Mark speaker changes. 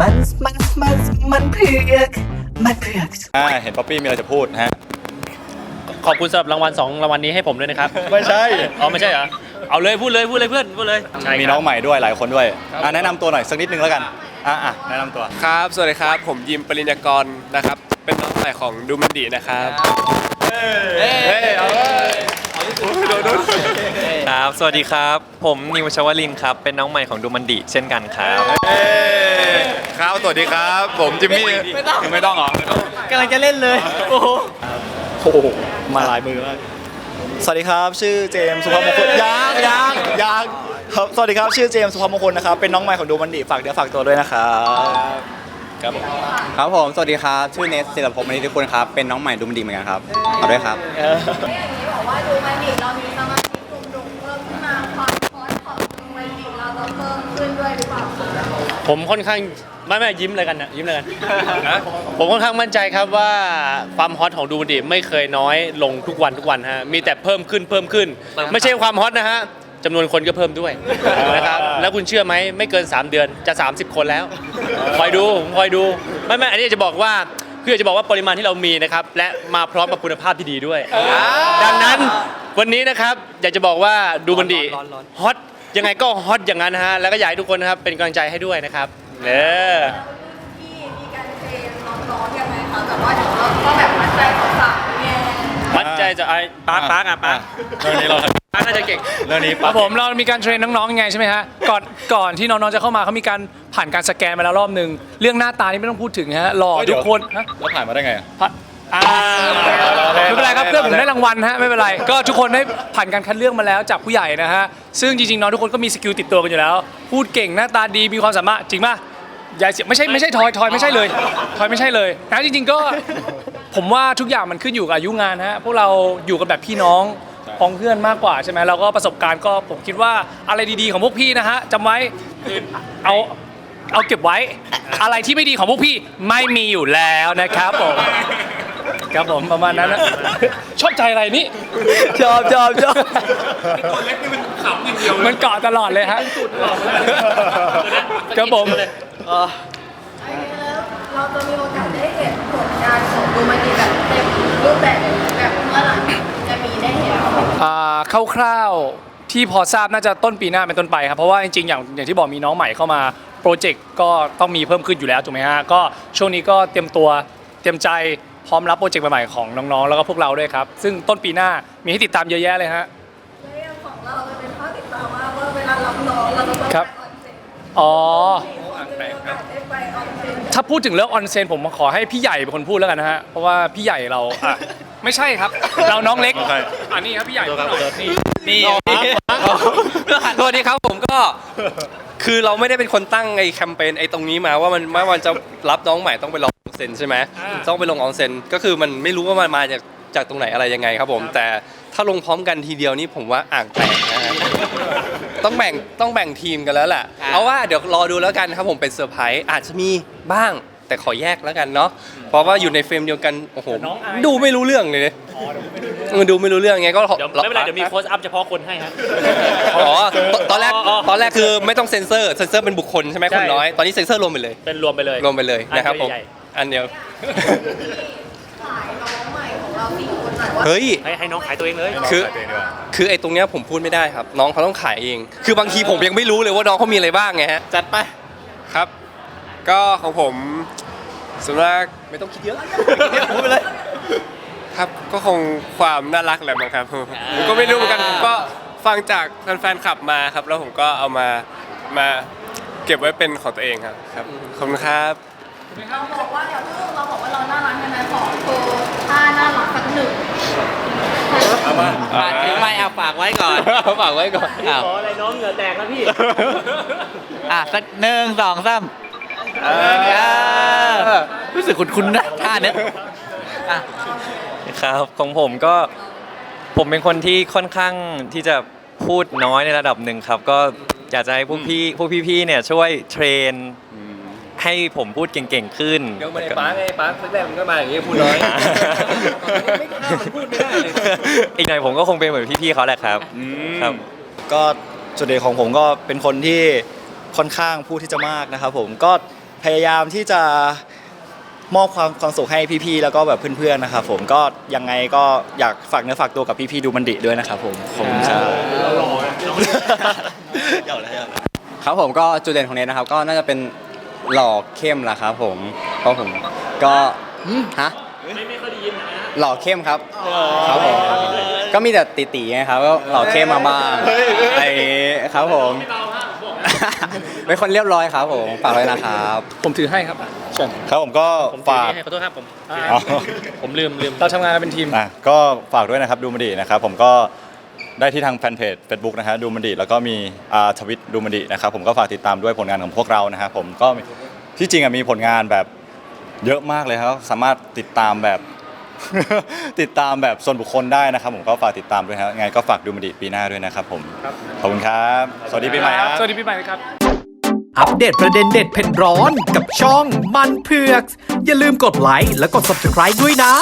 Speaker 1: มันมันมันมันเผือกมันเผือก
Speaker 2: อ่าเห็นป๊อปปี้มีอะไรจะพูดนะฮะ
Speaker 3: ขอบคุณสำหรับรางวัลสองรางวัลนี้ให้ผมด้วยนะครับ
Speaker 2: ไม่ใช่
Speaker 3: อ๋อไม่ใช่เหรอ เอาเลยพูดเลยพูดเลยเพื่อนพูดเลยใช่
Speaker 2: มี
Speaker 3: ครับ
Speaker 2: น้องใหม่ด้วยหลายคนด้วยอะแนะนำตัวหน่อยสักนิดนึงแล้วกันอะอะแนะนำตัว
Speaker 4: ครับ สวัสดีครับ ผมยิมปริญญากรนะครับ เป็นน้องใหม่ของดูมันดีนะครับ เฮ้ยเอาเลย
Speaker 5: ครับ สวัสดีครับ ผมนิวชวลินครับ เป็นน้องใหม่ของดูมันดิเช่นกันครับ
Speaker 2: เอ้ยครับสวัสดีครับ ผมจิมมี่ไม่ต้องไม่ต้องเหรอกำ
Speaker 1: ลังจะเล่นเลย โอ้โห
Speaker 2: โอ้โหมาหลายมือมากสวัสดีครับ ชื่อเจมส์สุภาพมงคลยังยังยังครับสวัสดีครับ ชื่อเจมส์สุภาพมงคลนะครับ เป็นน้องใหม่ของดูมันดีฝากเดี๋ยวฝากตัวด้วยนะครับครับผม
Speaker 6: ครับผม สวัสดีครับ ชื่อเนสศิลปภพมณีทุกคนครับ เป็นน้องใหม่ดูมันดีเหมือนกันครับ ขอบด้วยครับ
Speaker 7: อย่างนี้บอกว่าดูมันดิเรามีสมาชิกกลุ่มดุเพิ่มขึ้นมาความคอนของดูมันดิ เราจะเพิ่มขึ้นด้วยหรือเปล่าคะ
Speaker 3: ผมค่อนข้างไม่ไม่ยิ้มเลยกันนะยิ้มเลยกันผมค่อนข้างมั่นใจครับว่าความฮอตของดูมันดีไม่เคยน้อยลงทุกวันทุกวันฮะมีแต่เพิ่มขึ้นเพิ่มขึ้น ไม่ใช่ความฮอตนะฮะจำนวนคนก็เพิ่มด้วยนะครับแล้วคุณเชื่อไหมไม่เกิน 3 เดือนจะ 30 คนแล้วคอยดูผมคอยดูไม่ไม่อันนี้จะบอกว่าคืออยากจะบอกว่าปริมาณที่เรามีนะครับและมาพร้อมกับคุณภาพที่ดีด้วย ดังนั้นวันนี้นะครับอยากจะบอกว่าดูมันดีฮอต ยังไงก็ฮอตอย่างนั้นนะฮะแล้วก็อยากให้ทุกคนนะครับเป็นกำลังใจให้ด้วยนะครับเออ
Speaker 7: พี่มีการเทรนน้องๆยังไงคะแบบว่าเดี๋ยวเราก็แบบมัดใจสาวๆเนี่ย
Speaker 3: มัดใจจะไอ้ปาร์คปาร์คอะปาร์ค
Speaker 2: เรื่องนี้เรา
Speaker 3: ปาร์คน่าจะเก่ง
Speaker 2: เรื่องนี้
Speaker 8: ครับผมเรามีการเทรนน้องๆยังไงใช่ไหมฮะก่อนก่อนที่น้องๆจะเข้ามาเขามีการผ่านการสแกนมาแล้วรอบหนึ่งเรื่องหน้าตานี่ไม่ต้องพูดถึงฮะหล่อทุกคนฮะ
Speaker 2: แล้วผ่านมาได้ไงอะ
Speaker 8: ผ่าน อ่าไม่เป็นไรครับเพื่อนผมได้รางวัลฮะไม่เป็นไร ก็ทุกคนได้ผ่านการคัดเลือกมาแล้วจากผู้ใหญ่นะฮะซึ่งจริงๆน้องทุกคนก็มีสกิลติดตัวกันอยู่แล้ว พูดเก่งหน้าตาดีมีความสามารถจริงป่ะอย่าเสียไม่ใช่ไม่ใช่ทอยทอยไม่ใช่เลยทอยไม่ใช่เลยนะจริง ๆก็ ผมว่าทุกอย่างมันขึ้นอยู่กับอายุงานฮะพวกเราอยู่กันแบบพี่น้องพ้องเพื่อนมากกว่าใช่ไหมเราก็ประสบการณ์ก็ผมคิดว่าอะไรดีๆของพวกพี่นะฮะจำไว้เอาเอาเก็บไว้ อะไรที่ไม่ดีของพวกพี่ไม่มีอยู่แล้วนะครับผม ครับผมประมาณนั้นนะชอบใจอะไรนี่
Speaker 1: ชอบชอบชอบ
Speaker 8: มันเกาะตลอดเลยฮะครับผม
Speaker 7: แล้วเราจะมีโอกาสได้เห็นผลงานของดูมันดิแบบเต็มรูปแบบแบบเมื่อไหร่จะมีได้เห็นไหม
Speaker 8: อ่าคร่าวๆที่พอทราบน่าจะต้นปีหน้าเป็นต้นไปครับเพราะว่าจริงๆอย่างอย่างที่บอกมีน้องใหม่เข้ามาโปรเจกต์ก็ต้องมีเพิ่มขึ้นอยู่แล้วถูกไหมฮะก็ช่วงนี้ก็เตรียมตัวเตรียมใจ พร้อมรับโปรเจกต์ใหม่ๆของน้องๆ แล้วก็พวกเราด้วยครับ ซึ่งต้นปีหน้ามีให้ติดตามเยอะแยะเลยฮะ
Speaker 7: แล้วอย่างของเรามันเป็นข้อติดตามว่าว่าเวลารับน้องเราจะต้อง
Speaker 8: ครับ
Speaker 7: ไปออนเซ็น
Speaker 8: อ๋อ
Speaker 7: จะมีโอกาสได้ไปออนเซ็น
Speaker 8: ถ้าพูดถึงเรื่องออนเซนผมขอให้พี่ใหญ่เป็นคนพูดแล้วกันนะฮะ เพราะว่าพี่ใหญ่เราอะไม่ใช่ครับ เราน้องเล็กอันนี้ครับพี่ใหญ่นี่
Speaker 4: นี่สวัสดีครับผมก็ คือเราไม่ได้เป็นคนตั้งไอ้แคมเปญไอ้ตรงนี้มาว่ามันว่ามันจะรับน้องใหม่ต้องไปลงออน เซ็นใช่ไหมต้องไปลงออนเซ็นก็คือมันไม่รู้ว่ามันมาจากจากตรงไหนอะไรยังไงครับผม แต่ถ้าลงพร้อมกันทีเดียวนี่ผมว่าอ่างแตกนะฮะต้องแบ่งต้องแบ่งทีมกันแล้วแหละเอาว่าเดี๋ยวรอดูแล้วกันครับผมเป็นเซอร์ไพรส์อาจจะมีบ้าง แต่ขอแยกแล้วกันเนาะเพราะว่าอยู่ในเฟรมเดียวกันโอ้โหดูไม่รู้เรื่องเลยมันดูไม่รู้เรื่องไงก็
Speaker 3: เดี๋ยวไม่เป็นไรเดี๋ยวมีโค้ชอัพเฉพาะคนให้ฮะ
Speaker 4: อ๋อตตอนแรก
Speaker 3: อ๋ออ๋อ
Speaker 4: ตอนแรกคือไม่ต้องเซ็นเซอร์เซ็นเซอร์เป็นบุคคลใช่ไหม
Speaker 3: ใช่
Speaker 4: คนน้อยตอนนี้เซ็นเซอร์รวมไปเลย
Speaker 3: เป็นรวมไปเลย
Speaker 4: รวมไปเลยนะครับผม
Speaker 3: อันใหญ่
Speaker 4: อันเดียว
Speaker 7: ขายน้องใหม่ของเราสี่คนหน่อยว่า
Speaker 4: เฮ้ย
Speaker 3: ให้ให้น้องขายตัวเองเลย
Speaker 4: คือคือไอ้ตรงเนี้ยผมพูดไม่ได้ครับ น้องเขาต้องขายเอง คือบางทีผมยังไม่รู้เลยว่าน้องเขามีอะไรบ้างไงฮะ จัดไป ครับ ก็ของผมส่วนมากไม่ต้องคิดเยอะพูดไปเลย ครับก็คงความน่ารักแหละมั้งครับผมก็ไม่รู้เหมือนกันผมก็ฟังจากแฟนๆขับมาครับ แล้วผมก็เอามามาเก็บไว้เป็นของตัวเองครับครับขอบคุณครับ
Speaker 7: เราบอกว่าอย่าเพิ่งเราบอกว่าเราน่ารักใช่ไหมขอโชว์ท่าน่ารักสักหนึ่ง
Speaker 1: อะถือไม่เอาฝากไว้ก่อน
Speaker 4: ฝากไว้ก่อน
Speaker 1: อ้าว
Speaker 3: ขออะไรน้องเหงื่อแตกแล้วพี่
Speaker 1: อะสักหนึ่งสองสามเออรู้สึกคุ้นๆนะท่าเนี้ยอะ
Speaker 5: ครับของผมก็ผมเป็นคนที่ค่อนข้างที่จะพูดน้อยในระดับหนึ่งครับ ก็อยากจะให้พวกพี่พวกพี่ๆเนี่ยช่วยเทรน ให้ผมพูดเก่งๆขึ้น
Speaker 4: เดี๋ยวมาในป้าไงป้าแรกมันก็มาอย่างงี้พูดน้อยไม่กล้ามันพูดไม่ได้เลย
Speaker 5: อีกหน่อยผมก็คงเป็นเหมือนพี่ๆเขาแหละครับครับ
Speaker 2: ก็จุดเด่นของผมก็เป็นคนที่ค่อนข้างพูดที่จะมากนะครับผมก็พยายามที่จะมอบความความสุขให้พี่ๆ แล้วก็แบบเพื่อนๆ นะครับผมก็ยังไงก็อยากฝากเนื้อฝากตัวกับพี่ๆ ดูมันดิด้วยนะครับผมขอบคุณครับหยอกเลยหยอกเลย
Speaker 6: ครับผมก็จุดเด่นของเนทนะครับ ก็น่าจะเป็น หล่อเข้มละครับผมเพราะผมก็ฮะหล่อเข้มครับครับผมก็มีแต่ตีๆไงครับก็หล่อเข้มมาบ้างอะไรอย่างงี้ครับผมเป็นคนเรียบร้อยครับผมฝากไว้นะครับ
Speaker 8: ผมถือให้ครับ
Speaker 9: ครับผมก็
Speaker 3: ผม
Speaker 9: ฝาก
Speaker 3: ให้ขอโทษครับผม
Speaker 9: อ๋อ
Speaker 3: ผมลืมลืม
Speaker 8: เราทำงานกันเป็นทีม
Speaker 9: อะก็ฝากด้วยนะครับดูมันดีนะครับ ผมก็ ได้ที่ทางแฟนเพจ Facebook นะฮะดูมันดีแล้วก็มีอ่าทวิตดูมันดีนะครับผมก็ฝากติดตามด้วยผลงานของพวกเรานะครับผมก็ที่จริงอะมีผลงานแบบเยอะมากเลยครับสามารถติดตามแบบ ติดตามแบบส่วนบุคคลได้นะครับ ผมก็ฝากติดตามด้วยครับยังไงก็ฝากดูมันดีปีหน้าด้วยนะครับผมขอบคุณครับ สวัสดีปีใหม่ครับ
Speaker 8: สวัสดีปีใหม่ครับ
Speaker 10: อัปเดตประเด็นเด็ดเผ็ดร้อนกับช่องมันเผือก อย่าลืมกดไลค์และกด subscribe ด้วยนะ